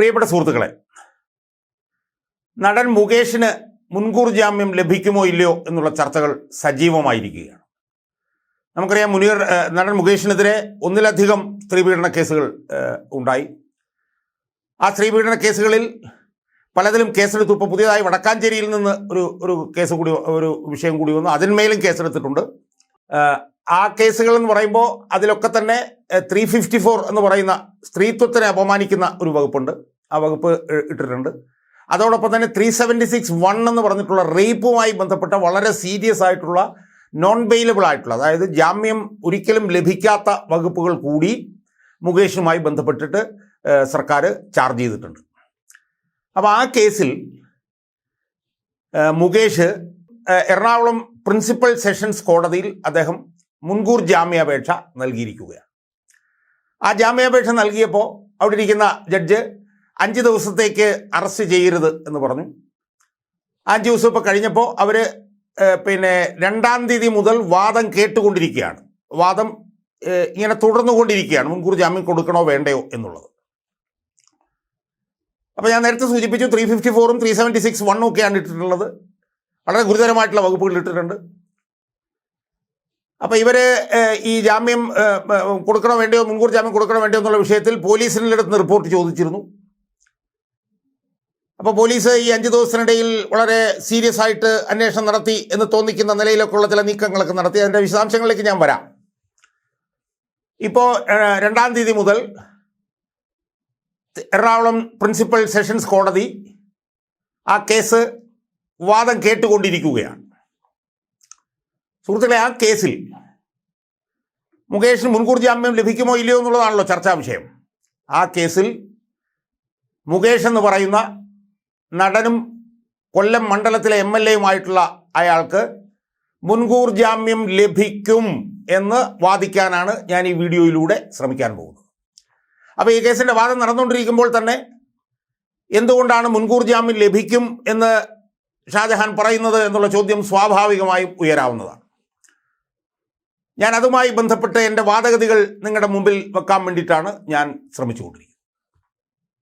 പ്രിയപ്പെട്ട സുഹൃത്തുക്കളെ നടൻ മുകേഷിന് മുൻകൂർ ജാമ്യം ലഭിക്കുമോ ഇല്ലയോ എന്നുള്ള ചർച്ചകൾ സജീവമായിരിക്കുകയാണ്. നമുക്കറിയാം മുനീർ നടൻ മുകേഷിനെതിരെ ഒന്നിലധികം സ്ത്രീപീഡന കേസുകൾ ഉണ്ടായി. ആ സ്ത്രീപീഡന കേസുകളിൽ പലതിലും കേസെടുത്തു. ഇപ്പോൾ പുതിയതായി വടക്കാഞ്ചേരിയിൽ നിന്ന് ഒരു ഒരു കേസ് കൂടി ഒരു വിഷയം കൂടി വന്നു. അതിന്മേലും കേസെടുത്തിട്ടുണ്ട്. ആ കേസുകൾ എന്ന് പറയുമ്പോൾ അതിലൊക്കെ തന്നെ ത്രീ ഫിഫ്റ്റി ഫോർ എന്ന് പറയുന്ന സ്ത്രീത്വത്തിനെ അപമാനിക്കുന്ന ഒരു വകുപ്പുണ്ട്. ആ വകുപ്പ് ഇട്ടിട്ടുണ്ട്. അതോടൊപ്പം തന്നെ ത്രീ സെവന്റി സിക്സ് വൺ എന്ന് പറഞ്ഞിട്ടുള്ള റേപ്പുമായി ബന്ധപ്പെട്ട വളരെ സീരിയസ് ആയിട്ടുള്ള നോൺ ബെയിലബിൾ ആയിട്ടുള്ള അതായത് ജാമ്യം ഒരിക്കലും ലഭിക്കാത്ത വകുപ്പുകൾ കൂടി മുകേഷുമായി ബന്ധപ്പെട്ടിട്ട് സർക്കാർ ചാർജ് ചെയ്തിട്ടുണ്ട്. അപ്പോൾ ആ കേസിൽ മുകേഷ് എറണാകുളം പ്രിൻസിപ്പൽ സെഷൻസ് കോടതിയിൽ അദ്ദേഹം മുൻകൂർ ജാമ്യാപേക്ഷ നൽകിയിരിക്കുകയാണ്. ആ ജാമ്യാപേക്ഷ നൽകിയപ്പോൾ അവിടെ ഇരിക്കുന്ന ജഡ്ജ് അഞ്ച് ദിവസത്തേക്ക് അറസ്റ്റ് ചെയ്യരുത് എന്ന് പറഞ്ഞു. അഞ്ച് ദിവസം ഇപ്പോൾ കഴിഞ്ഞപ്പോൾ അവർ പിന്നെ രണ്ടാം തീയതി മുതൽ വാദം കേട്ടുകൊണ്ടിരിക്കുകയാണ്. വാദം ഇങ്ങനെ തുടർന്നുകൊണ്ടിരിക്കുകയാണ്. മുൻകൂർ ജാമ്യം കൊടുക്കണോ വേണ്ടയോ എന്നുള്ളത്. അപ്പോൾ ഞാൻ നേരത്തെ സൂചിപ്പിച്ചു ത്രീ ഫിഫ്റ്റി ഫോറും ത്രീ സെവന്റി സിക്സ് വണ്ണും ഒക്കെയാണ് ഇട്ടിട്ടുള്ളത്. വളരെ ഗുരുതരമായിട്ടുള്ള വകുപ്പുകൾ ഇട്ടിട്ടുണ്ട്. അപ്പോൾ ഇവർ ഈ ജാമ്യം കൊടുക്കണോ വേണ്ടയോ മുൻകൂർ ജാമ്യം കൊടുക്കണോ വേണ്ടയോ എന്നുള്ള വിഷയത്തിൽ പോലീസിന്റെ റിപ്പോർട്ട് ചോദിച്ചിരുന്നു. അപ്പോൾ പോലീസ് ഈ അഞ്ച് ദിവസത്തിനിടയിൽ വളരെ സീരിയസ് ആയിട്ട് അന്വേഷണം നടത്തി എന്ന് തോന്നിക്കുന്ന നിലയിലൊക്കെയുള്ള ചില നീക്കങ്ങളൊക്കെ നടത്തി. അതിന്റെ വിശദാംശങ്ങളിലേക്ക് ഞാൻ വരാം. ഇപ്പോൾ രണ്ടാം തീയതി മുതൽ എറണാകുളം പ്രിൻസിപ്പൽ സെഷൻസ് കോടതി ആ കേസ് വാദം കേട്ടുകൊണ്ടിരിക്കുകയാണ്. സുഹൃത്തുക്കളെ ആ കേസിൽ മുകേഷിന് മുൻകൂർ ജാമ്യം ലഭിക്കുമോ ഇല്ലയോ എന്നുള്ളതാണല്ലോ ചർച്ചാ വിഷയം. ആ കേസിൽ മുകേഷ് എന്ന് പറയുന്ന നടനും കൊല്ലം മണ്ഡലത്തിലെ എം എൽ എയുമായിട്ടുള്ള അയാൾക്ക് മുൻകൂർ ജാമ്യം ലഭിക്കും എന്ന് വാദിക്കാനാണ് ഞാൻ ഈ വീഡിയോയിലൂടെ ശ്രമിക്കാൻ പോകുന്നത്. അപ്പോൾ ഈ കേസിന്റെ വാദം നടന്നുകൊണ്ടിരിക്കുമ്പോൾ തന്നെ എന്തുകൊണ്ടാണ് മുൻകൂർ ജാമ്യം ലഭിക്കും എന്ന് ഷാജഹാൻ പറയുന്നത് എന്നുള്ള ചോദ്യം സ്വാഭാവികമായും ഉയരാവുന്നതാണ്. ഞാൻ അതുമായി ബന്ധപ്പെട്ട് എന്റെ വാദഗതികൾ നിങ്ങളുടെ മുമ്പിൽ വെക്കാൻ വേണ്ടിയിട്ടാണ് ഞാൻ ശ്രമിച്ചുകൊണ്ടിരിക്കുന്നത്.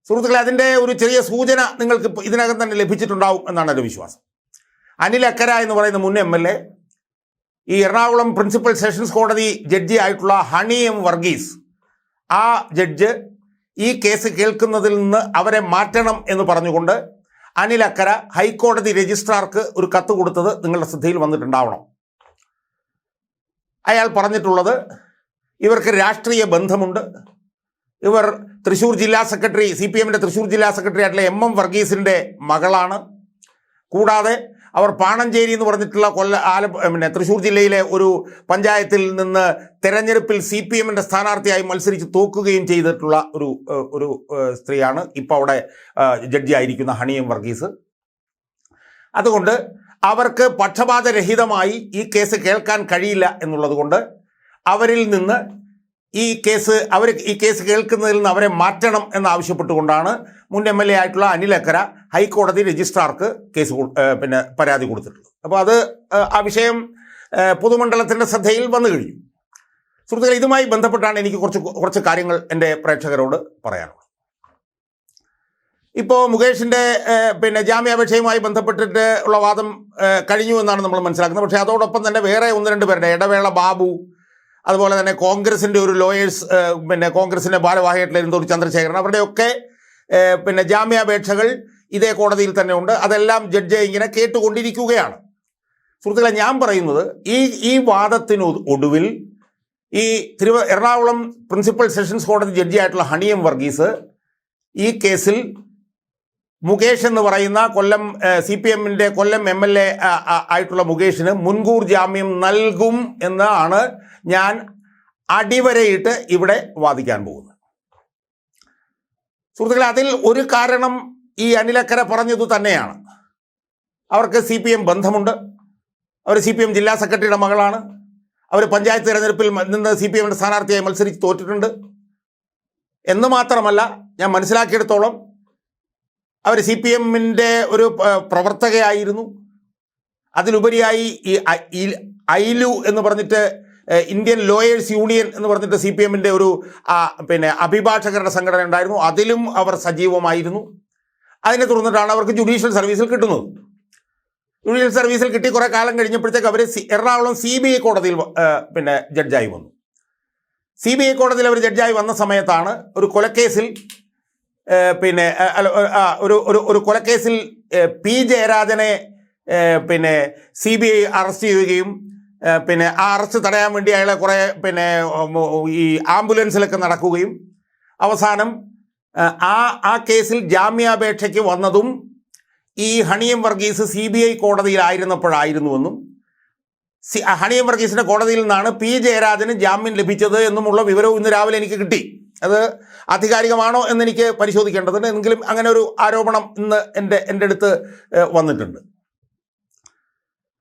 സുഹൃത്തുക്കളെ അതിന്റെ ഒരു ചെറിയ സൂചന നിങ്ങൾക്ക് ഇതിനകം തന്നെ ലഭിച്ചിട്ടുണ്ടാവും എന്നാണ് എന്റെ വിശ്വാസം. അനിൽ അക്കര എന്ന് പറയുന്ന മുൻ എം എൽ എ ഈ എറണാകുളം പ്രിൻസിപ്പൽ സെഷൻസ് കോടതി ജഡ്ജി ആയിട്ടുള്ള ഹണി എം വർഗീസ് ആ ജഡ്ജ് ഈ കേസ് കേൾക്കുന്നതിൽ നിന്ന് അവരെ മാറ്റണം എന്ന് പറഞ്ഞുകൊണ്ട് അനിൽ അക്കര ഹൈക്കോടതി രജിസ്ട്രാർക്ക് ഒരു കത്ത് കൊടുത്തത് നിങ്ങളുടെ ശ്രദ്ധയിൽ വന്നിട്ടുണ്ടാവണം. അയാൾ പറഞ്ഞിട്ടുള്ളത് ഇവർക്ക് രാഷ്ട്രീയ ബന്ധമുണ്ട്. ഇവർ തൃശ്ശൂർ ജില്ലാ സെക്രട്ടറി സി പി എമ്മിന്റെ തൃശ്ശൂർ ജില്ലാ സെക്രട്ടറി ആയിട്ടുള്ള എം എം വർഗീസിന്റെ മകളാണ്. കൂടാതെ അവർ പാണഞ്ചേരി എന്ന് പറഞ്ഞിട്ടുള്ള കൊല്ല ആല പിന്നെ തൃശ്ശൂർ ജില്ലയിലെ ഒരു പഞ്ചായത്തിൽ നിന്ന് തെരഞ്ഞെടുപ്പിൽ സി പി എമ്മിന്റെ സ്ഥാനാർത്ഥിയായി മത്സരിച്ച് തോക്കുകയും ചെയ്തിട്ടുള്ള ഒരു ഒരു സ്ത്രീയാണ് ഇപ്പോൾ അവിടെ ജഡ്ജിയായിരിക്കുന്ന ഹണിയം വർഗീസ്. അതുകൊണ്ട് അവർക്ക് പക്ഷപാതരഹിതമായി ഈ കേസ് കേൾക്കാൻ കഴിയില്ല എന്നുള്ളത് കൊണ്ട് അവരിൽ നിന്ന് ഈ കേസ് അവർ ഈ കേസ് കേൾക്കുന്നതിൽ നിന്ന് അവരെ മാറ്റണം എന്നാവശ്യപ്പെട്ടുകൊണ്ടാണ് മുൻ എം എൽ എ ആയിട്ടുള്ള അനിൽ അക്കര ഹൈക്കോടതി രജിസ്ട്രാർക്ക് കേസ് പിന്നെ പരാതി കൊടുത്തിട്ടുള്ളത്. അപ്പോൾ അത് ആ വിഷയം പൊതുമണ്ഡലത്തിന്റെ ശ്രദ്ധയിൽ വന്നു കഴിഞ്ഞു. സുഹൃത്തുക്കൾ ഇതുമായി ബന്ധപ്പെട്ടാണ് എനിക്ക് കുറച്ച് കുറച്ച് കാര്യങ്ങൾ എന്റെ പ്രേക്ഷകരോട് പറയാനുള്ളത്. ഇപ്പോൾ മുകേഷിന്റെ പിന്നെ ജാമ്യാപേക്ഷയുമായി ബന്ധപ്പെട്ടിട്ട് ഉള്ള വാദം കഴിഞ്ഞു എന്നാണ് നമ്മൾ മനസ്സിലാക്കുന്നത്. പക്ഷേ അതോടൊപ്പം തന്നെ വേറെ ഒന്ന് രണ്ട് പേരുടെ ഇടവേള ബാബു അതുപോലെ തന്നെ കോൺഗ്രസിന്റെ ഒരു ലോയേഴ്സ് പിന്നെ കോൺഗ്രസിന്റെ ഭാരവാഹിയായിട്ടുള്ള എന്തോ ചന്ദ്രശേഖരൻ അവരുടെയൊക്കെ പിന്നെ ജാമ്യാപേക്ഷകൾ ഇതേ കോടതിയിൽ തന്നെ ഉണ്ട്. അതെല്ലാം ജഡ്ജ് ഇങ്ങനെ കേട്ടുകൊണ്ടിരിക്കുകയാണ്. സുഹൃത്തുക്കളെ ഞാൻ പറയുന്നത് ഈ ഈ വാദത്തിന് ഒടുവിൽ ഈ തിരുവ എറണാകുളം പ്രിൻസിപ്പൽ സെഷൻസ് കോടതി ജഡ്ജി ആയിട്ടുള്ള ഹണിയം വർഗീസ് ഈ കേസിൽ മുകേഷ് എന്ന് പറയുന്ന കൊല്ലം സി പി എമ്മിന്റെ കൊല്ലം എം എൽ എ ആയിട്ടുള്ള മുകേഷിന് മുൻകൂർ ജാമ്യം നൽകും എന്നാണ് ഞാൻ അടിവരയിട്ട് ഇവിടെ വാദിക്കാൻ പോകുന്നത് സുഹൃത്തുക്കളെ അതിൽ ഒരു കാരണം ഈ അനിലക്കര പറഞ്ഞത് തന്നെയാണ്. അവർക്ക് സി പി എം ബന്ധമുണ്ട്. അവർ സി പി എം ജില്ലാ സെക്രട്ടറിയുടെ മകളാണ്. അവർ പഞ്ചായത്ത് തിരഞ്ഞെടുപ്പിൽ നിന്ന് സി പി എമ്മിന്റെ സ്ഥാനാർത്ഥിയായി മത്സരിച്ച് തോറ്റിട്ടുണ്ട്. എന്ന് മാത്രമല്ല ഞാൻ മനസ്സിലാക്കിയെടുത്തോളം അവർ സി പി എമ്മിന്റെ ഒരു പ്രവർത്തകയായിരുന്നു. അതിലുപരിയായി ഈ ഐലു എന്ന് പറഞ്ഞിട്ട് ഇന്ത്യൻ ലോയേഴ്സ് യൂണിയൻ എന്ന് പറഞ്ഞിട്ട് സി പി എമ്മിന്റെ ഒരു പിന്നെ അഭിഭാഷകരുടെ സംഘടന ഉണ്ടായിരുന്നു. അതിലും അവർ സജീവമായിരുന്നു. അതിനെ തുടർന്നിട്ടാണ് അവർക്ക് ജുഡീഷ്യൽ സർവീസിൽ കിട്ടുന്നത്. ജുഡീഷ്യൽ സർവീസിൽ കിട്ടി കുറേ കാലം കഴിഞ്ഞപ്പോഴത്തേക്ക് അവർ എറണാകുളം സി ബി ഐ കോടതിയിൽ പിന്നെ ജഡ്ജായി വന്നു. സി ബി ഐ കോടതിയിൽ അവർ ജഡ്ജായി വന്ന സമയത്താണ് ഒരു കൊലക്കേസിൽ പിന്നെ ഒരു ഒരു ഒരു കൊലക്കേസിൽ പി ജയരാജനെ പിന്നെ സി ബി ഐ അറസ്റ്റ് ചെയ്യുകയും പിന്നെ ആ അറസ്റ്റ് തടയാൻ വേണ്ടി അയാളെ കുറേ പിന്നെ ഈ ആംബുലൻസിലൊക്കെ നടക്കുകയും അവസാനം ആ ആ കേസിൽ ജാമ്യാപേക്ഷയ്ക്ക് വന്നതും ഈ Honey M Varghese C B I കോടതിയിലായിരുന്നപ്പോഴായിരുന്നുവെന്നും C Honey M വർഗീസിന്റെ കോടതിയിൽ നിന്നാണ് പി ജയരാജന് ജാമ്യം ലഭിച്ചത് എന്നുമുള്ള വിവരവും ഇന്ന് രാവിലെ എനിക്ക് കിട്ടി. അത് ആധികാരികമാണോ എന്നെനിക്ക് പരിശോധിക്കേണ്ടതുണ്ട്. എങ്കിലും അങ്ങനെ ഒരു ആരോപണം ഇന്ന് എന്റെ എന്റെ അടുത്ത് വന്നിട്ടുണ്ട്.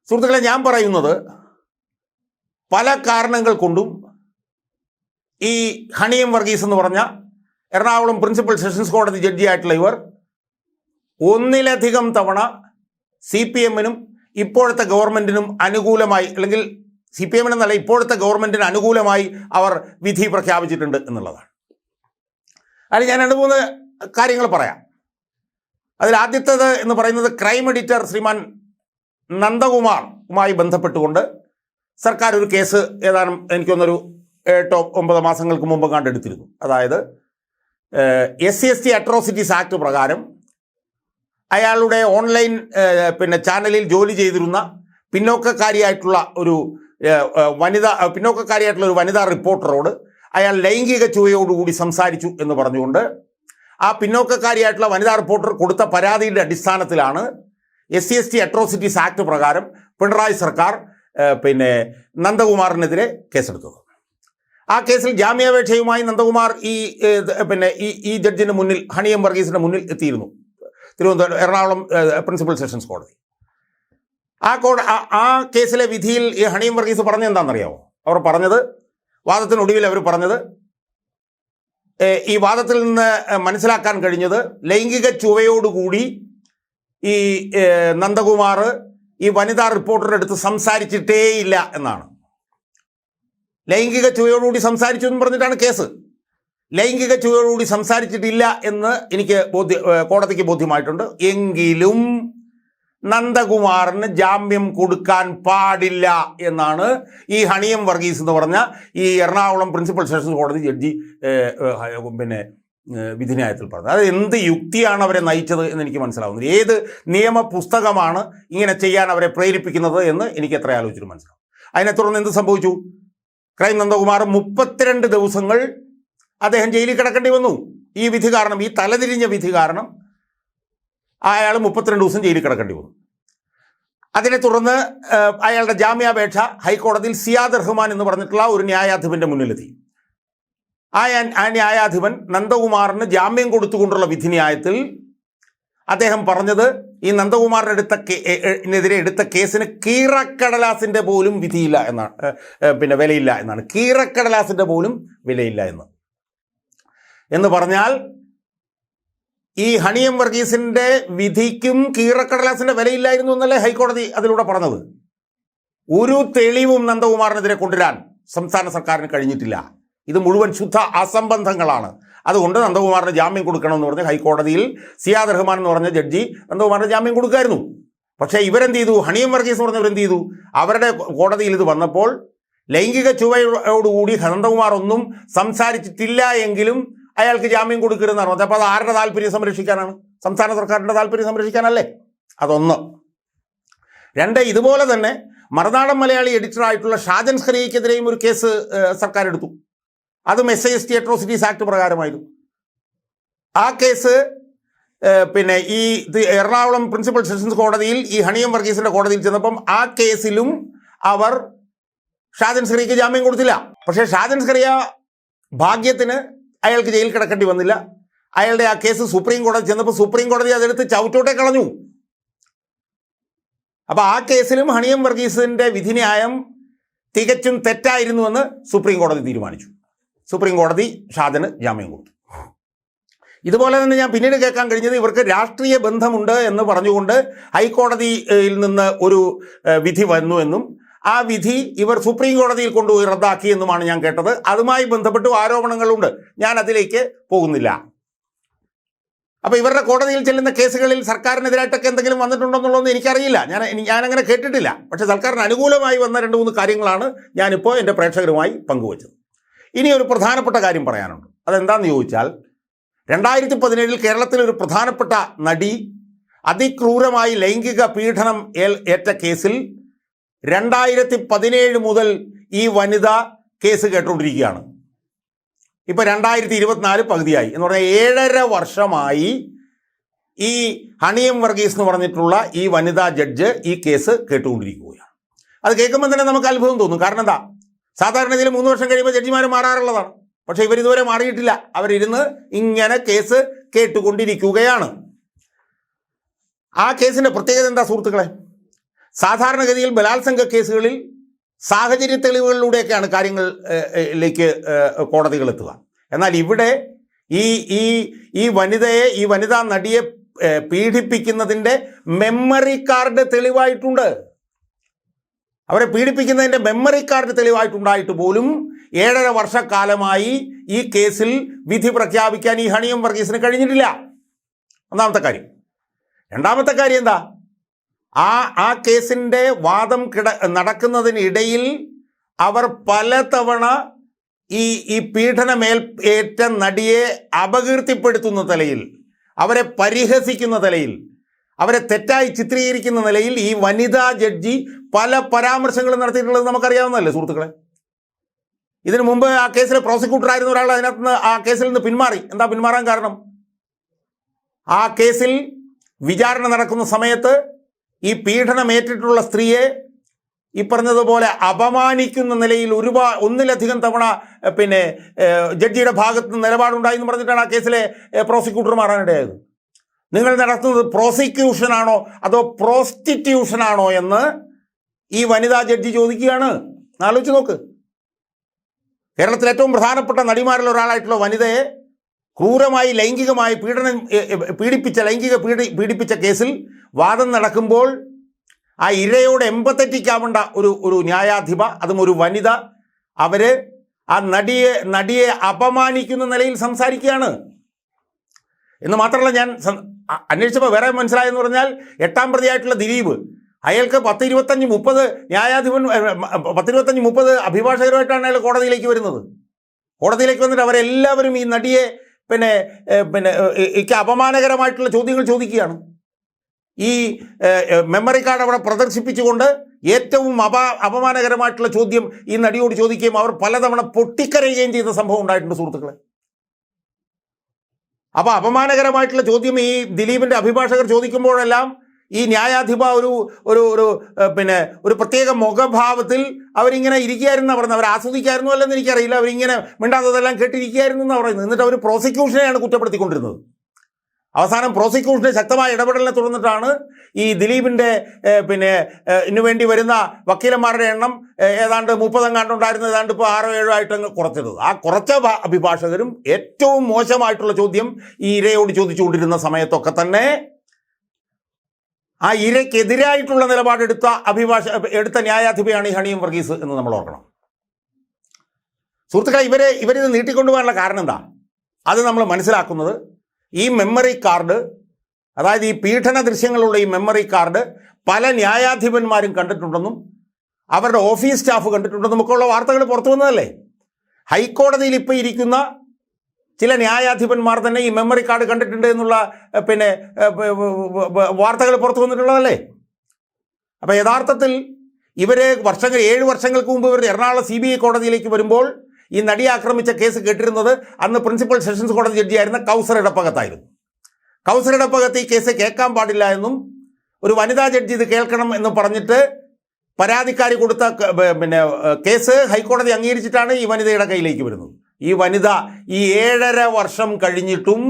സുഹൃത്തുക്കളെ ഞാൻ പറയുന്നത് പല കാരണങ്ങൾ കൊണ്ടും ഈ ഹണിയം വർഗീസ് എന്ന് പറഞ്ഞ എറണാകുളം പ്രിൻസിപ്പൽ സെഷൻസ് കോടതി ജഡ്ജിയായിട്ടുള്ള ഇവർ ഒന്നിലധികം തവണ സി പി എമ്മിനും ഇപ്പോഴത്തെ ഗവൺമെന്റിനും അനുകൂലമായി അല്ലെങ്കിൽ സി പി എമ്മിനെന്നല്ല ഇപ്പോഴത്തെ ഗവൺമെന്റിന് അനുകൂലമായി അവർ വിധി പ്രഖ്യാപിച്ചിട്ടുണ്ട് എന്നുള്ളതാണ്. അതിൽ ഞാൻ രണ്ട് മൂന്ന് കാര്യങ്ങൾ പറയാം. അതിൽ ആദ്യത്തേത് എന്ന് പറയുന്നത് ക്രൈം എഡിറ്റർ ശ്രീമാൻ നന്ദകുമാർ ബന്ധപ്പെട്ടുകൊണ്ട് സർക്കാർ ഒരു കേസ് ഏതാനും എനിക്കൊന്നൊരു എട്ടോ ഒമ്പത് മാസങ്ങൾക്ക് മുമ്പ് കണ്ടെടുത്തിരുന്നു. അതായത് S C S T atrocities act പ്രകാരം അയാളുടെ ഓൺലൈൻ പിന്നെ ചാനലിൽ ജോലി ചെയ്തിരുന്ന പിന്നോക്കക്കാരിയായിട്ടുള്ള ഒരു വനിത പിന്നോക്കക്കാരിയായിട്ടുള്ള ഒരു വനിതാ റിപ്പോർട്ടറോട് അയാൾ ലൈംഗിക ചുവയോടുകൂടി സംസാരിച്ചു എന്ന് പറഞ്ഞുകൊണ്ട് ആ പിന്നോക്കക്കാരിയായിട്ടുള്ള വനിതാ റിപ്പോർട്ടർ കൊടുത്ത പരാതിയുടെ അടിസ്ഥാനത്തിലാണ് S C S T atrocities act പ്രകാരം പിണറായി സർക്കാർ പിന്നെ നന്ദകുമാറിനെതിരെ കേസെടുത്തത് ആ കേസിൽ ജാമ്യാപേക്ഷയുമായി നന്ദകുമാർ ഈ പിന്നെ ഈ ഈ ജഡ്ജിന് മുന്നിൽ ഹണിയം വർഗീസിന്റെ മുന്നിൽ എത്തിയിരുന്നു. തിരുവനന്തപുരം എറണാകുളം പ്രിൻസിപ്പൽ സെഷൻസ് കോടതി. ആ കോട ആ- ആ കേസിലെ വിധിയിൽ ഈ ഹണിയം വർഗീസ് പറഞ്ഞത് എന്താണെന്നറിയാമോ അവർ പറഞ്ഞത് വാദത്തിനൊടുവിൽ അവർ പറഞ്ഞത് ഈ വാദത്തിൽ നിന്ന് മനസ്സിലാക്കാൻ കഴിഞ്ഞത് ലൈംഗിക ചുവയോടുകൂടി ഈ നന്ദകുമാർ ഈ വനിതാ റിപ്പോർട്ടറുടെ അടുത്ത് സംസാരിച്ചിട്ടേയില്ല എന്നാണ്. ലൈംഗിക ചുവയോടുകൂടി സംസാരിച്ചു എന്ന് പറഞ്ഞിട്ടാണ് കേസ്. ലൈംഗിക ചുവയോടുകൂടി സംസാരിച്ചിട്ടില്ല എന്ന് എനിക്ക് ബോധ്യ കോടതിക്ക് ബോധ്യമായിട്ടുണ്ട്. എങ്കിലും നന്ദകുമാറിന് ജാമ്യം കൊടുക്കാൻ പാടില്ല എന്നാണ് ഈ ഹണിയം വർഗീസ് എന്ന് പറഞ്ഞ ഈ എറണാകുളം പ്രിൻസിപ്പൽ സെഷൻസ് കോടതി ജഡ്ജി പിന്നെ വിധിന്യായത്തിൽ പറഞ്ഞത്. അത് എന്ത് യുക്തിയാണ് അവരെ നയിച്ചത് എന്ന് എനിക്ക് മനസ്സിലാവുന്നത് ഏത് നിയമ പുസ്തകമാണ് ഇങ്ങനെ ചെയ്യാൻ അവരെ പ്രേരിപ്പിക്കുന്നത് എന്ന് എനിക്ക് എത്ര ആലോചിച്ചിട്ട് മനസ്സിലാവും. അതിനെ തുടർന്ന് എന്ത് സംഭവിച്ചു? ക്രൈം നന്ദകുമാർ മുപ്പത്തിരണ്ട് ദിവസങ്ങൾ അദ്ദേഹം ജയിലിൽ കിടക്കേണ്ടി വന്നു. ഈ വിധി കാരണം ഈ തലതിരിഞ്ഞ വിധി കാരണം അയാൾ മുപ്പത്തിരണ്ട് ദിവസം ജയിലിൽ കിടക്കേണ്ടി വന്നു. അതിനെ തുടർന്ന് അയാളുടെ ജാമ്യാപേക്ഷ ഹൈക്കോടതിയിൽ സിയാദ് റഹ്മാൻ എന്ന് പറഞ്ഞിട്ടുള്ള ഒരു ന്യായാധിപന്റെ മുന്നിലെത്തി. ആ ആ ന്യായാധിപൻ നന്ദകുമാറിന് ജാമ്യം കൊടുത്തുകൊണ്ടുള്ള വിധിന്യായത്തിൽ അദ്ദേഹം പറഞ്ഞത് ഈ നന്ദകുമാറിന് എടുത്ത കേതിരെ എടുത്ത കേസിന് കീറക്കടലാസിന്റെ പോലും വിധിയില്ല എന്നാണ് പിന്നെ വിലയില്ല എന്നാണ്. കീറക്കടലാസിന്റെ പോലും വിലയില്ല എന്ന്. എന്ന് പറഞ്ഞാൽ ഈ ഹണിയം വർഗീസിന്റെ വിധിക്കും കീറക്കടലാസിന്റെ വിലയില്ലായിരുന്നു എന്നല്ലേ ഹൈക്കോടതി അതിലൂടെ പറഞ്ഞത്? ഒരു തെളിവും നന്ദകുമാറിനെതിരെ കൊണ്ടുവരാൻ സംസ്ഥാന സർക്കാരിന് കഴിഞ്ഞിട്ടില്ല. ഇത് മുഴുവൻ ശുദ്ധ അസംബന്ധങ്ങളാണ്. അതുകൊണ്ട് നന്ദകുമാറിന് ജാമ്യം കൊടുക്കണമെന്ന് പറഞ്ഞ് ഹൈക്കോടതിയിൽ സിയാദ് റഹ്മാൻ എന്ന് പറഞ്ഞ ജഡ്ജി നന്ദകുമാറിന് ജാമ്യം കൊടുക്കായിരുന്നു. പക്ഷേ ഇവരെന്ത് ചെയ്തു? ഹണിയം വർഗീസ് എന്ന് പറഞ്ഞവരെന്ത് ചെയ്തു? അവരുടെ കോടതിയിൽ ഇത് വന്നപ്പോൾ ലൈംഗിക ചുവയോടുകൂടി നന്ദകുമാർ ഒന്നും സംസാരിച്ചിട്ടില്ല എങ്കിലും അയാൾക്ക് ജാമ്യം കൊടുക്കരുതെന്നാണ് പറഞ്ഞത് അപ്പോൾ അത് ആരുടെ താല്പര്യം സംരക്ഷിക്കാനാണ്? സംസ്ഥാന സർക്കാരിന്റെ താല്പര്യം സംരക്ഷിക്കാനല്ലേ? അതൊന്ന്. രണ്ട് ഇതുപോലെ തന്നെ മറുനാടൻ മലയാളി എഡിറ്ററായിട്ടുള്ള ഷാജൻ സ്കറിയയ്ക്കെതിരെയും ഒരു കേസ് സർക്കാർ എടുത്തു അതും S I T atrocities act പ്രകാരമായിരുന്നു. ആ കേസ് പിന്നെ ഈ എറണാകുളം പ്രിൻസിപ്പൽ സെഷൻസ് കോടതിയിൽ ഈ ഹണിയം വർഗീസിന്റെ കോടതിയിൽ ചെന്നപ്പം ആ കേസിലും അവർ ഷാജൻ സ്കറിയയ്ക്ക് ജാമ്യം കൊടുത്തില്ല. പക്ഷേ ഷാജൻ സ്കറിയ ഭാഗ്യത്തിന് അയാൾക്ക് ജയിലിൽ കിടക്കേണ്ടി വന്നില്ല. അയാളുടെ ആ കേസ് സുപ്രീം കോടതി ചെന്നപ്പോൾ സുപ്രീം കോടതി അതെടുത്ത് ചവിട്ടോട്ടെ കളഞ്ഞു. അപ്പൊ ആ കേസിലും ഹണിയം വർഗീസിന്റെ വിധിന്യായം തികച്ചും തെറ്റായിരുന്നുവെന്ന് സുപ്രീം കോടതി തീരുമാനിച്ചു. സുപ്രീം കോടതി ഷാജന് ജാമ്യം കൊടുത്തു. ഇതുപോലെ തന്നെ ഞാൻ പിന്നീട് കേൾക്കാൻ കഴിഞ്ഞത് ഇവർക്ക് രാഷ്ട്രീയ ബന്ധമുണ്ട് എന്ന് പറഞ്ഞുകൊണ്ട് ഹൈക്കോടതിയിൽ നിന്ന് ഒരു വിധി വന്നു എന്നും ആ വിധി ഇവർ സുപ്രീം കോടതിയിൽ കൊണ്ടുപോയി റദ്ദാക്കി എന്നുമാണ് ഞാൻ കേട്ടത്. അതുമായി ബന്ധപ്പെട്ട് ആരോപണങ്ങളുണ്ട്. ഞാൻ അതിലേക്ക് പോകുന്നില്ല. അപ്പോൾ ഇവരുടെ കോടതിയിൽ ചെല്ലുന്ന കേസുകളിൽ സർക്കാരിനെതിരായിട്ടൊക്കെ എന്തെങ്കിലും വന്നിട്ടുണ്ടോന്നുള്ളതൊന്നും എനിക്കറിയില്ല. ഞാൻ ഞാനങ്ങനെ കേട്ടിട്ടില്ല. പക്ഷേ സർക്കാരിന് അനുകൂലമായി വന്ന രണ്ട് മൂന്ന് കാര്യങ്ങളാണ് ഞാനിപ്പോൾ എന്റെ പ്രേക്ഷകരുമായി പങ്കുവച്ചത്. ഇനി ഒരു പ്രധാനപ്പെട്ട കാര്യം പറയാനുണ്ട്. അതെന്താണെന്ന് ചോദിച്ചാൽ രണ്ടായിരത്തി പതിനേഴിൽ കേരളത്തിലെ ഒരു പ്രധാനപ്പെട്ട നടി അതിക്രൂരമായി ലൈംഗിക പീഡനം ഏറ്റ കേസിൽ രണ്ടായിരത്തി പതിനേഴ് മുതൽ ഈ വനിത കേസ് കേട്ടുകൊണ്ടിരിക്കുകയാണ്. ഇപ്പോൾ രണ്ടായിരത്തി ഇരുപത്തിനാല് പകുതിയായി. എന്ന് പറഞ്ഞാൽ ഏഴര വർഷമായി ഈ ഹണിയം വർഗീസ് എന്ന് പറഞ്ഞിട്ടുള്ള ഈ വനിതാ ജഡ്ജ് ഈ കേസ് കേട്ടുകൊണ്ടിരിക്കുകയാണ്. അത് കേൾക്കുമ്പോൾ തന്നെ നമുക്ക് അത്ഭുതം തോന്നും. കാരണം എന്താ? സാധാരണ ഇതിൽ മൂന്ന് വർഷം കഴിയുമ്പോൾ ജഡ്ജിമാർ മാറാറുള്ളതാണ്. പക്ഷെ ഇവർ ഇതുവരെ മാറിയിട്ടില്ല. അവരിരുന്ന് ഇങ്ങനെ കേസ് കേട്ടുകൊണ്ടിരിക്കുകയാണ്. ആ കേസിന്റെ പ്രത്യേകത എന്താ സുഹൃത്തുക്കളെ? സാധാരണഗതിയിൽ ബലാത്സംഗ കേസുകളിൽ സാഹചര്യ തെളിവുകളിലൂടെയൊക്കെയാണ് കാര്യങ്ങളിലേക്ക് കോടതികൾ എത്തുക. എന്നാൽ ഇവിടെ ഈ ഈ ഈ വനിതയെ ഈ വനിതാ നടിയെ പീഡിപ്പിക്കുന്നതിന്റെ മെമ്മറി കാർഡ് തെളിവായിട്ടുണ്ട്. അവരെ പീഡിപ്പിക്കുന്നതിന്റെ മെമ്മറി കാർഡ് തെളിവായിട്ടുണ്ടായിട്ട് പോലും ഏഴര വർഷക്കാലമായി ഈ കേസിൽ വിധി പ്രഖ്യാപിക്കാൻ ഈ ഹണിയം വർഗീസിന് കഴിഞ്ഞിട്ടില്ല. ഒന്നാമത്തെ കാര്യം. രണ്ടാമത്തെ കാര്യം എന്താ? ആ ആ കേസിന്റെ വാദം കിട നടക്കുന്നതിനിടയിൽ അവർ പലതവണ ഈ ഈ പീഡനമേൽ ഏറ്റ നടിയെ അപകീർത്തിപ്പെടുത്തുന്ന തലയിൽ അവരെ പരിഹസിക്കുന്ന തലയിൽ അവരെ തെറ്റായി ചിത്രീകരിക്കുന്ന നിലയിൽ ഈ വനിതാ ജഡ്ജി പല പരാമർശങ്ങളും നടത്തിയിട്ടുള്ളത് നമുക്കറിയാവുന്നതല്ലേ സുഹൃത്തുക്കളെ? ഇതിനു മുമ്പ് ആ കേസിലെ പ്രോസിക്യൂട്ടർ ആയിരുന്ന ഒരാൾ അതിനകത്ത് നിന്ന് ആ കേസിൽ നിന്ന് പിന്മാറി. എന്താ പിന്മാറാൻ കാരണം? ആ കേസിൽ വിചാരണ നടക്കുന്ന സമയത്ത് ഈ പീഡനമേറ്റിട്ടുള്ള സ്ത്രീയെ ഈ പറഞ്ഞതുപോലെ അപമാനിക്കുന്ന നിലയിൽ ഒരുപാ ഒന്നിലധികം തവണ പിന്നെ ജഡ്ജിയുടെ ഭാഗത്ത് നിന്ന് നിലപാടുണ്ടായി എന്ന് പറഞ്ഞിട്ടാണ് ആ കേസിലെ പ്രോസിക്യൂട്ടർ മാറാനിടയായത്. നിങ്ങൾ നടത്തുന്നത് പ്രോസിക്യൂഷനാണോ അതോ പ്രോസ്റ്റിറ്റ്യൂഷനാണോ എന്ന് ഈ വനിതാ ജഡ്ജി ചോദിക്കുകയാണ്. ആലോചിച്ച് നോക്ക്. കേരളത്തിലെ ഏറ്റവും പ്രധാനപ്പെട്ട നടിമാരിൽ ഒരാളായിട്ടുള്ള വനിതയെ ക്രൂരമായി ലൈംഗികമായി പീഡനം പീഡിപ്പിച്ച ലൈംഗിക പീഡി പീഡിപ്പിച്ച കേസിൽ വാദം നടക്കുമ്പോൾ ആ ഇരയോട് എമ്പത്തെറ്റിക്കാവേണ്ട ഒരു ഒരു ന്യായാധിപ അതും ഒരു വനിത അവർ ആ നടിയെ നടിയെ അപമാനിക്കുന്ന നിലയിൽ സംസാരിക്കുകയാണ്. എന്ന് മാത്രമല്ല ഞാൻ അന്വേഷിച്ചപ്പോൾ വേറെ മനസ്സിലായെന്ന് പറഞ്ഞാൽ എട്ടാം പ്രതിയായിട്ടുള്ള ദിലീപ് അയാൾക്ക് പത്ത് ഇരുപത്തഞ്ച് മുപ്പത് ന്യായാധിപൻ പത്തിരുപത്തഞ്ച് മുപ്പത് അഭിഭാഷകരുമായിട്ടാണ് അയാൾ കോടതിയിലേക്ക് വരുന്നത്. കോടതിയിലേക്ക് വന്നിട്ട് അവരെല്ലാവരും ഈ നടിയെ പിന്നെ പിന്നെ ഏ, ഇക്ക് അപമാനകരമായിട്ടുള്ള ചോദ്യങ്ങൾ ചോദിക്കുകയാണ്. ഈ മെമ്മറി കാർഡ് അവിടെ പ്രദർശിപ്പിച്ചുകൊണ്ട് ഏറ്റവും അപ അപമാനകരമായിട്ടുള്ള ചോദ്യം ഈ നടിയോട് ചോദിക്കുകയും അവർ പലതവണ പൊട്ടിക്കരയുകയും ചെയ്ത സംഭവം ഉണ്ടായിട്ടുണ്ട് സുഹൃത്തുക്കളെ. അപ്പോൾ അപമാനകരമായിട്ടുള്ള ചോദ്യം ഈ ദിലീപിന്റെ അഭിഭാഷകർ ചോദിക്കുമ്പോഴെല്ലാം ഈ ന്യായാധിപ ഒരു ഒരു ഒരു പിന്നെ ഒരു പ്രത്യേക മുഖഭാവത്തിൽ അവരിങ്ങനെ ഇരിക്കുകയായിരുന്നു പറഞ്ഞത് അവർ ആസ്വദിക്കായിരുന്നു അല്ലെന്ന് എനിക്കറിയില്ല. അവരിങ്ങനെ മിണ്ടാത്തതെല്ലാം കേട്ടിരിക്കുകയായിരുന്നു എന്ന് പറയുന്നത്. എന്നിട്ട് അവർ പ്രോസിക്യൂഷനെയാണ് കുറ്റപ്പെടുത്തിക്കൊണ്ടിരുന്നത്. അവസാനം പ്രോസിക്യൂഷന് ശക്തമായ ഇടപെടലിനെ തുടർന്നിട്ടാണ് ഈ ദിലീപിന്റെ പിന്നെ ഇന്നു വേണ്ടി വരുന്ന വക്കീലന്മാരുടെ എണ്ണം ഏതാണ്ട് ഏതാണ്ട് മുപ്പതെങ്ങാണ്ടുണ്ടായിരുന്ന ഏതാണ്ട് ഇപ്പോൾ ആറോ ഏഴോ ആയിട്ട് കുറച്ചത് ആ കുറച്ച അഭിഭാഷകരും ഏറ്റവും മോശമായിട്ടുള്ള ചോദ്യം ഈ ഇരയോട് ചോദിച്ചുകൊണ്ടിരുന്ന സമയത്തൊക്കെ തന്നെ ആ ഇരയ്ക്കെതിരായിട്ടുള്ള നിലപാടെടുത്ത അഭിഭാഷ എടുത്ത ന്യായാധിപയാണ് ഈ ഹണിയും വർഗീസ് എന്ന് നമ്മൾ ഓർക്കണം. സുഹൃത്തുക്കളെ ഇവരെ ഇവരിത് നീട്ടിക്കൊണ്ടുപോകാനുള്ള കാരണം എന്താ? അത് നമ്മൾ മനസ്സിലാക്കുന്നത് ഈ മെമ്മറി കാർഡ് അതായത് ഈ പീഡന ദൃശ്യങ്ങളുള്ള ഈ മെമ്മറി കാർഡ് പല ന്യായാധിപന്മാരും കണ്ടിട്ടുണ്ടെന്നും അവരുടെ ഓഫീസ് സ്റ്റാഫ് കണ്ടിട്ടുണ്ടെന്നും ഒക്കെ ഉള്ള വാർത്തകൾ പുറത്തു വന്നതല്ലേ? ഹൈക്കോടതിയിൽ ഇപ്പോൾ ഇരിക്കുന്ന ചില ന്യായാധിപന്മാർ തന്നെ ഈ മെമ്മറി കാർഡ് കണ്ടിട്ടുണ്ട് എന്നുള്ള പിന്നെ വാർത്തകൾ പുറത്തു വന്നിട്ടുള്ളതല്ലേ? അപ്പോൾ യഥാർത്ഥത്തിൽ ഇവരെ വർഷങ്ങൾ ഏഴ് വർഷങ്ങൾക്ക് മുമ്പ് ഇവർ എറണാകുളം സി ബി ഐ കോടതിയിലേക്ക് വരുമ്പോൾ ഈ നടി ആക്രമിച്ച കേസ് കേട്ടിരുന്നത് അന്ന് പ്രിൻസിപ്പൽ സെഷൻസ് കോടതി ജഡ്ജിയായിരുന്ന കൗസർ ഇടപ്പകത്തായിരുന്നു കൗസർ ഇടപ്പകത്ത് ഈ കേസ് കേൾക്കാൻ പാടില്ല എന്നും ഒരു വനിതാ ജഡ്ജി ഇത് കേൾക്കണം എന്ന് പറഞ്ഞിട്ട് പരാതിക്കാരി കൊടുത്ത പിന്നെ കേസ് ഹൈക്കോടതി അംഗീകരിച്ചിട്ടാണ് ഈ വനിതയുടെ കയ്യിലേക്ക് വരുന്നത്. ഈ വനിത ഈ ഏഴര വർഷം കഴിഞ്ഞിട്ടും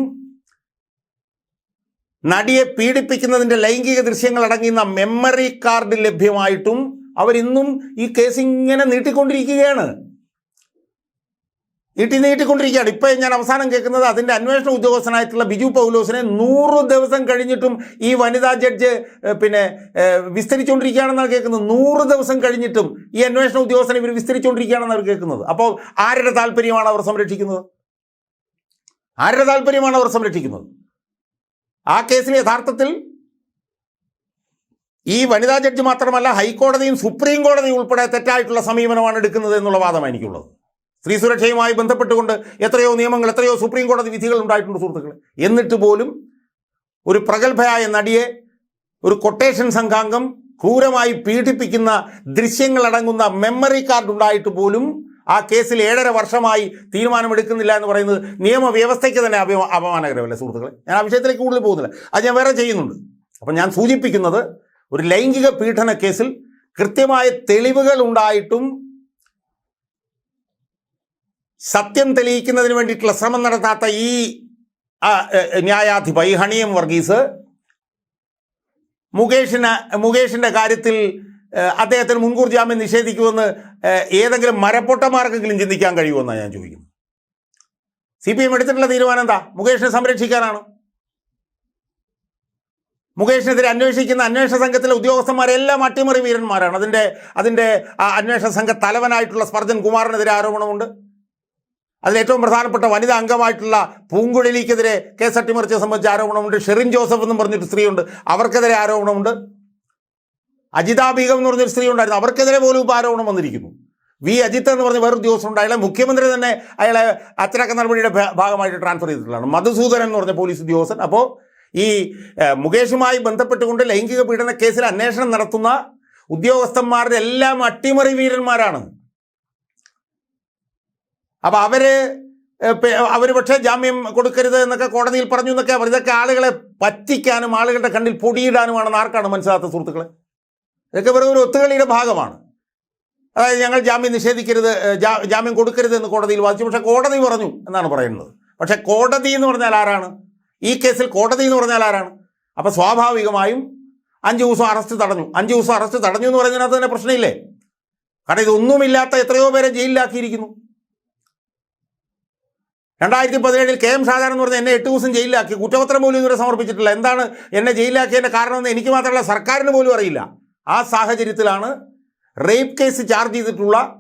നടിയെ പീഡിപ്പിക്കുന്നതിന്റെ ലൈംഗിക ദൃശ്യങ്ങൾ അടങ്ങുന്ന മെമ്മറി കാർഡ് ലഭ്യമായിട്ടും അവരിന്നും ഈ കേസ് ഇങ്ങനെ നീട്ടിക്കൊണ്ടിരിക്കുകയാണ്. നീട്ടി നീട്ടിക്കൊണ്ടിരിക്കുകയാണ്. ഇപ്പോൾ ഞാൻ അവസാനം കേൾക്കുന്നത് അതിന്റെ അന്വേഷണ ഉദ്യോഗസ്ഥനായിട്ടുള്ള ബിജു പൗലോസിനെ നൂറ് ദിവസം കഴിഞ്ഞിട്ടും ഈ വനിതാ ജഡ്ജ് പിന്നെ വിസ്തരിച്ചുകൊണ്ടിരിക്കുകയാണെന്നാണ് കേൾക്കുന്നത്. നൂറ് ദിവസം കഴിഞ്ഞിട്ടും ഈ അന്വേഷണ ഉദ്യോഗസ്ഥനെ ഇവർ വിസ്തരിച്ചുകൊണ്ടിരിക്കുകയാണെന്നാണ് കേൾക്കുന്നത്. അപ്പോൾ ആരുടെ താല്പര്യമാണ് അവർ സംരക്ഷിക്കുന്നത്? ആരുടെ താല്പര്യമാണ് അവർ സംരക്ഷിക്കുന്നത്? ആ കേസിൽ യഥാർത്ഥത്തിൽ ഈ വനിതാ ജഡ്ജ് മാത്രമല്ല ഹൈക്കോടതിയും സുപ്രീം കോടതിയും ഉൾപ്പെടെ തെറ്റായിട്ടുള്ള സമീപനമാണ് എടുക്കുന്നത് എന്നുള്ള വാദമാണ് എനിക്കുള്ളത്. സ്ത്രീ സുരക്ഷയുമായി ബന്ധപ്പെട്ടുകൊണ്ട് എത്രയോ നിയമങ്ങൾ എത്രയോ സുപ്രീം കോടതി വിധികൾ ഉണ്ടായിട്ടുണ്ട് സുഹൃത്തുക്കളെ. എന്നിട്ട് പോലും ഒരു പ്രഗത്ഭയായ നടിയെ ഒരു കൊട്ടേഷൻ സംഘാംഗം ക്രൂരമായി പീഡിപ്പിക്കുന്ന ദൃശ്യങ്ങളടങ്ങുന്ന മെമ്മറി കാർഡ് ഉണ്ടായിട്ട് പോലും ആ കേസിൽ ഏഴര വർഷമായി തീരുമാനമെടുക്കുന്നില്ല എന്ന് പറയുന്നത് നിയമവ്യവസ്ഥയ്ക്ക് തന്നെ അഭിമ അപമാനകരമല്ലേ സുഹൃത്തുക്കളെ? ഞാൻ ആ വിഷയത്തിലേക്ക് കൂടുതൽ പോകുന്നില്ല. അത് ഞാൻ വേറെ ചെയ്യുന്നുണ്ട്. അപ്പം ഞാൻ സൂചിപ്പിക്കുന്നത് ഒരു ലൈംഗിക പീഡന കേസിൽ കൃത്യമായ തെളിവുകൾ ഉണ്ടായിട്ടും സത്യം തെളിയിക്കുന്നതിന് വേണ്ടിയിട്ടുള്ള ശ്രമം നടത്താത്ത ഈ ന്യായാധിപ ഈ ഹണിയം വർഗീസ് മുകേഷിന് മുകേഷിന്റെ കാര്യത്തിൽ അദ്ദേഹത്തിന് മുൻകൂർ ജാമ്യം നിഷേധിക്കുമെന്ന് ഏതെങ്കിലും മരപ്പൊട്ടമാർക്കെങ്കിലും ചിന്തിക്കാൻ കഴിയുമെന്നാണ് ഞാൻ ചോദിക്കുന്നത് സി പി എം എടുത്തിട്ടുള്ള തീരുമാനം എന്താ? മുകേഷിനെ സംരക്ഷിക്കാനാണ്? മുകേഷിനെതിരെ അന്വേഷിക്കുന്ന അന്വേഷണ സംഘത്തിലെ ഉദ്യോഗസ്ഥന്മാരെല്ലാം അട്ടിമറി വീരന്മാരാണ്. അതിന്റെ അതിന്റെ അന്വേഷണ സംഘ തലവനായിട്ടുള്ള സ്പർജൻ കുമാറിനെതിരെ ആരോപണമുണ്ട്. അതിൽ ഏറ്റവും പ്രധാനപ്പെട്ട വനിതാ അംഗമായിട്ടുള്ള പൂങ്കുഴലിക്കെതിരെ കേസ് അട്ടിമറിച്ചെ സംബന്ധിച്ച് ആരോപണമുണ്ട്. ഷെറിൻ ജോസഫ് എന്നും പറഞ്ഞൊരു സ്ത്രീയുണ്ട്. അവർക്കെതിരെ ആരോപണമുണ്ട്. അജിത ബീഗം എന്ന് പറഞ്ഞൊരു സ്ത്രീ ഉണ്ടായിരുന്നു അവർക്കെതിരെ പോലും ഇപ്പോൾ ആരോപണം വന്നിരിക്കുന്നു. വി. അജിത്ത് എന്ന് പറഞ്ഞ വേറൊരു ദിവസം ഉണ്ട്. അയാളെ മുഖ്യമന്ത്രി തന്നെ അയാളെ അച്ചടക്ക നടപടിയുടെ ഭാഗമായിട്ട് ട്രാൻസ്ഫർ ചെയ്തിട്ടുള്ളതാണ്. മധുസൂദനൻ എന്ന് പറഞ്ഞ പോലീസ് ഉദ്യോഗസ്ഥൻ. അപ്പോൾ ഈ മുകേഷുമായി ബന്ധപ്പെട്ടുകൊണ്ട് ലൈംഗിക പീഡന കേസിൽ അന്വേഷണം നടത്തുന്ന ഉദ്യോഗസ്ഥന്മാരുടെ എല്ലാം അട്ടിമറി വീരന്മാരാണ്. അപ്പൊ അവർ അവർ പക്ഷേ ജാമ്യം കൊടുക്കരുത് എന്നൊക്കെ കോടതിയിൽ പറഞ്ഞു എന്നൊക്കെ അവർ ഇതൊക്കെ ആളുകളെ പറ്റിക്കാനും ആളുകളുടെ കണ്ണിൽ പൊടിയിടാനുമാണെന്ന് ആർക്കാണ് മനസ്സിലാത്ത സുഹൃത്തുക്കളെ? ഇതൊക്കെ വെറും ഒരു ഒത്തുകളിയുടെ ഭാഗമാണ്. അതായത് ഞങ്ങൾ ജാമ്യം നിഷേധിക്കരുത് ജാമ്യം കൊടുക്കരുത് എന്ന് കോടതിയിൽ വാദിച്ചു. പക്ഷേ കോടതി പറഞ്ഞു എന്നാണ് പറയുന്നത്. പക്ഷേ കോടതി എന്ന് പറഞ്ഞാൽ ആരാണ്? ഈ കേസിൽ കോടതി എന്ന് പറഞ്ഞാൽ ആരാണ്? അപ്പോൾ സ്വാഭാവികമായും അഞ്ച് ദിവസം അറസ്റ്റ് തടഞ്ഞു. അഞ്ച് ദിവസം അറസ്റ്റ് തടഞ്ഞു എന്ന് പറഞ്ഞതിനകത്ത് തന്നെ പ്രശ്നമില്ലേ? കാരണം ഇതൊന്നുമില്ലാത്ത എത്രയോ പേരെ ജയിലിലാക്കിയിരിക്കുന്നു. രണ്ടായിരത്തി പതിനേഴിൽ കെ എം ഷാജാൻ എന്ന് പറഞ്ഞ എന്നെ എട്ട് ദിവസം ജയിലിലാക്കി. കുറ്റപത്രം പോലും ഇതുവരെ സമർപ്പിച്ചിട്ടില്ല. എന്താണ് എന്നെ ജയിലിലാക്കിയതിന്റെ കാരണമെന്ന് എനിക്ക് മാത്രമല്ല സർക്കാരിന് പോലും അറിയില്ല. ആ സാഹചര്യത്തിലാണ് റേപ്പ് കേസ് ചാർജ് ചെയ്തിട്ടുള്ള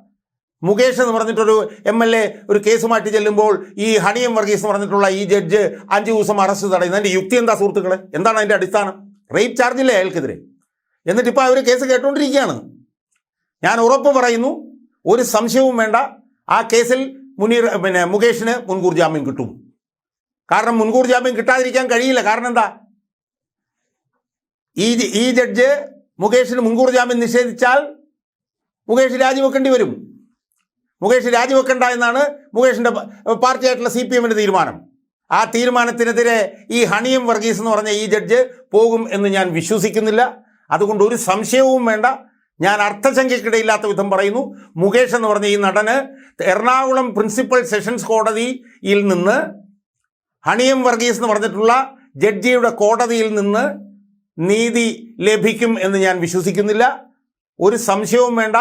മുകേഷ് എന്ന് പറഞ്ഞിട്ടൊരു എം എൽ എ ഒരു മാറ്റി ചെല്ലുമ്പോൾ ഈ ഹണിയം വർഗീസ് എന്ന് പറഞ്ഞിട്ടുള്ള ഈ ജഡ്ജ് അഞ്ച് ദിവസം അറസ്റ്റ് തടയുന്നത്. അതിന്റെ യുക്തി എന്താ സുഹൃത്തുക്കളെ? എന്താണ് അതിന്റെ അടിസ്ഥാനം? റേപ്പ് ചാർജില്ലേ അയാൾക്കെതിരെ? എന്നിട്ട് ഇപ്പോൾ അവർ കേസ് കേട്ടുകൊണ്ടിരിക്കുകയാണ് ഞാൻ ഉറപ്പ് പറയുന്നു ഒരു സംശയവും വേണ്ട. ആ കേസിൽ മുനീർ പിന്നെ മുകേഷിന് മുൻകൂർ ജാമ്യം കിട്ടും. കാരണം മുൻകൂർ ജാമ്യം കിട്ടാതിരിക്കാൻ കഴിയില്ല. കാരണം എന്താ? ഈ ഈ ജഡ്ജ് മുകേഷിന് മുൻകൂർ ജാമ്യം നിഷേധിച്ചാൽ മുകേഷ് രാജിവെക്കേണ്ടി വരും. മുകേഷ് രാജിവെക്കണ്ട എന്നാണ് മുകേഷിന്റെ പാർട്ടിയായിട്ടുള്ള സി പി എമ്മിന്റെ തീരുമാനം. ആ തീരുമാനത്തിനെതിരെ ഈ ഹണിയം വർഗീസ് എന്ന് പറഞ്ഞ ഈ ജഡ്ജ് പോകും എന്ന് ഞാൻ വിശ്വസിക്കുന്നില്ല. അതുകൊണ്ട് ഒരു സംശയവും വേണ്ട. ഞാൻ അർത്ഥശങ്കയ്ക്കിടയില്ലാത്ത വിധം പറയുന്നു. മുകേഷ് എന്ന് പറഞ്ഞ ഈ നടന് എറണാകുളം പ്രിൻസിപ്പൽ സെഷൻസ് കോടതിയിൽ നിന്ന് ഹണിയം വർഗീസ് എന്ന് പറഞ്ഞിട്ടുള്ള ജഡ്ജിയുടെ കോടതിയിൽ നിന്ന് നീതി ലഭിക്കും എന്ന് ഞാൻ വിശ്വസിക്കുന്നില്ല. ഒരു സംശയവും വേണ്ട.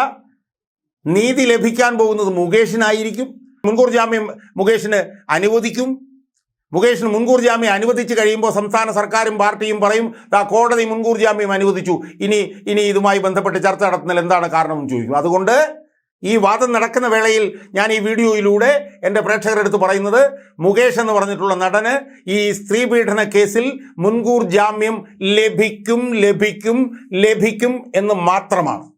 നീതി ലഭിക്കാൻ പോകുന്നത് മുകേഷിനായിരിക്കും. മുൻകൂർ ജാമ്യം മുകേഷിന് അനുവദിക്കും. മുകേഷിന് മുൻകൂർ ജാമ്യം അനുവദിച്ച് കഴിയുമ്പോൾ സംസ്ഥാന സർക്കാരും പാർട്ടിയും പറയും ദാ കോടതി മുൻകൂർ ജാമ്യം അനുവദിച്ചു. ഇനി ഇനി ഇതുമായി ബന്ധപ്പെട്ട് ചർച്ച നടത്തുന്നതിൽ എന്താണ് കാരണമെന്ന് ചോദിക്കും. അതുകൊണ്ട് ഈ വാദം നടക്കുന്ന വേളയിൽ ഞാൻ ഈ വീഡിയോയിലൂടെ എന്റെ പ്രേക്ഷകരെടുത്ത് പറയുന്നത് മുകേഷ് എന്ന് പറഞ്ഞിട്ടുള്ള നടന് ഈ സ്ത്രീ പീഡന കേസിൽ മുൻകൂർ ജാമ്യം ലഭിക്കും ലഭിക്കും ലഭിക്കും എന്ന് മാത്രമാണ്.